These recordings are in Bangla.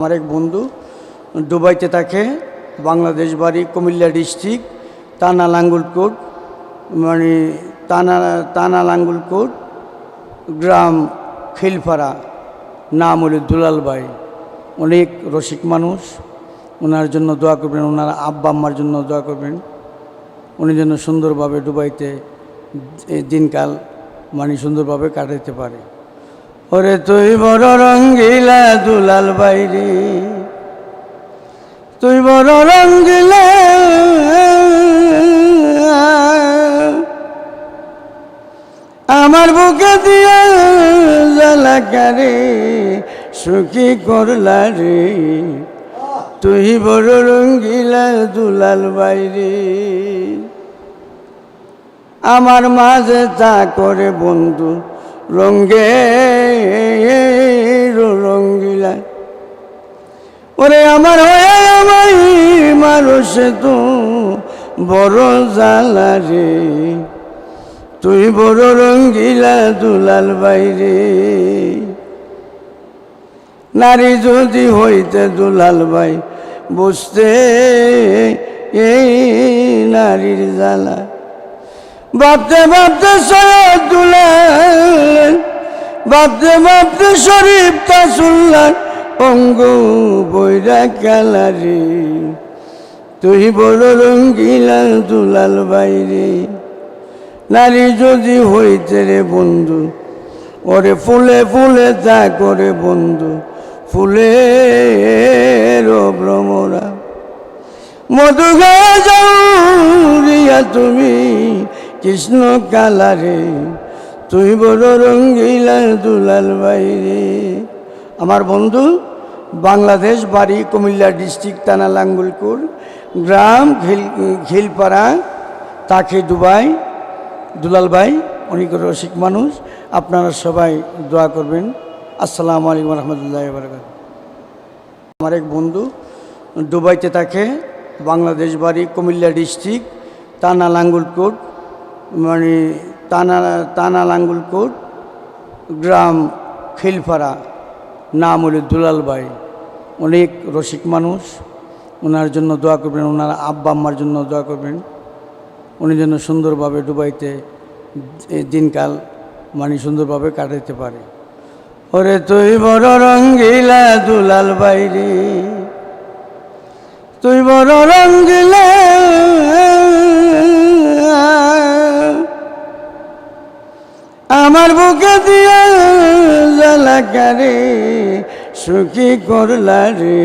আমার এক বন্ধু দুবাইতে থাকে, বাংলাদেশ বাড়ি, কুমিল্লা ডিস্ট্রিক্ট তানা লাঙ্গুলকোট মানে তানা তানা লাঙ্গুলকোট গ্রাম খিলপাড়া নাম হলো দুলাল ভাই। অনেক রসিক মানুষ, ওনার জন্য দোয়া করবেন, ওনার আব্বা আম্মার জন্য দোয়া করবেন। উনি যেন সুন্দরভাবে দুবাইতে দিনকাল মানে সুন্দরভাবে কাটাতে পারে। ওরে তুই বড় রঙ্গিলা দুলাল বাইরে। তুই বড় রঙ্গিলা আমার বুকে দিয়া জ্বালাকারে সুখী করলা রে। তুই বড় রঙ্গিলা দুলাল বাইরে। আমার মাঝে তা করে বন্ধু রঙ্গে রঙ্গিলা। ওরে আমার হয়ে আমায় মানুষ তো বড় জ্বালা রে। তুই বড় রঙ্গিলা দুলাল বাইরে নারী যদি হইতে দুলাল ভাই, বুঝতে এই নারীর জ্বালা। ভাবতে ভাবতে সৈয়দ দুলাল ভাবতে ভাবতে শরীফ তাসুল্লাহ, অঙ্গ বৈরা কালারে। তুই বড় রঙ্গিলা দুলাল বাইরে। নারী যদি হইতে রে বন্ধু, ওরে ফুলে ফুলে তা করে বন্ধু, ফুলে ভ্রমরা মধু গায়ে যাও তুমি কৃষ্ণ কালারে। তুই বড় রঙ্গিলা দুলাল বাইরে আমার বন্ধু, বাংলাদেশ বাড়ি, কুমিল্লা ডিস্ট্রিক্ট, থানা লাঙ্গুলকুর, গ্রাম খিল, খিলপাড়া, তাকে দুবাই। দুলাল ভাই অনেক রসিক মানুষ, আপনারা সবাই দোয়া করবেন। আসসালামু আলাইকুম রহমতুল্লাহ বরকাত আমার এক বন্ধু দুবাইতে থাকে, বাংলাদেশ বাড়ি, কুমিল্লা ডিস্ট্রিক্ট তানা লাঙ্গুলকোট মানে তানা তানা লাঙ্গুলকোট, গ্রাম খিলপাড়া নাম হলো দুলাল ভাই। অনেক রসিক মানুষ, ওনার জন্য দোয়া করবেন, ওনার আব্বা আম্মার জন্য দোয়া করবেন। উনি যেন সুন্দরভাবে দুবাইতে এই দিনকাল মানে সুন্দরভাবে কাটাতে পারে। ওরে তুই বড় রঙ্গিলা দুলাল বাইরে তুই বড় রঙ্গিলা জ্বালাকারে সুখী করলা রে।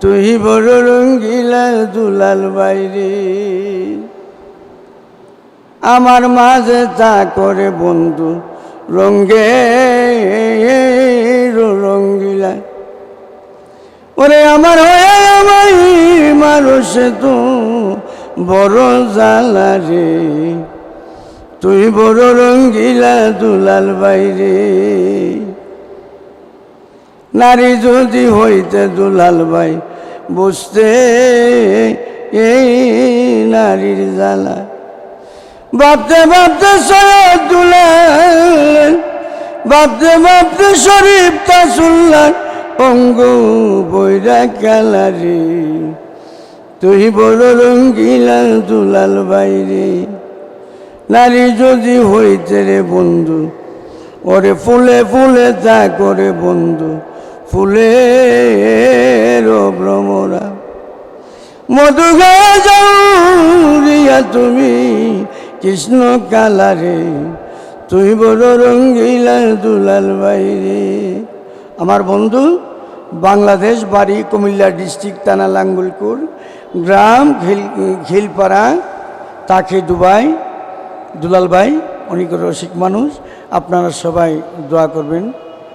তুই বড় রঙ্গিলা দুলাল বাইরে আমার মাঝে তা করে বন্ধু, রঙ্গে রঙ্গিলা। ওরে আমার হয়ে আমায় মানুষ তো বড় জ্বালা রে। তুই বড় রঙ্গিলা দুলাল বাইরে নারী যদি হইতে দুলাল ভাই, বুঝতে এই নারীর জ্বালা। ভাবতে ভাবতে সৈয়দ দুলাল, ভাবতে ভাবতে শরীফ তাসুল্লাহ, অঙ্গু বৈরা কালারে তুই বড় রঙ্গিলা দুলাল বাইরে নারী যদি হইতে রে বন্ধু, ওরে ফুলে ফুলে তা করে বন্ধু ফুলের ভ্রমরা। মধু গায়ে তুমি কৃষ্ণ কালারে, তুই বড় রঙ্গিলা দুলাল বাইরে। আমার বন্ধু, বাংলাদেশ বাড়ি, কুমিল্লা ডিস্ট্রিক্ট, থানা লাঙ্গুলকুর, গ্রাম খিল, খিলপাড়া, তাকে দুবাই, দুলাল ভাই অনেক রসিক মানুষ, আপনারা সবাই দোয়া করবেন।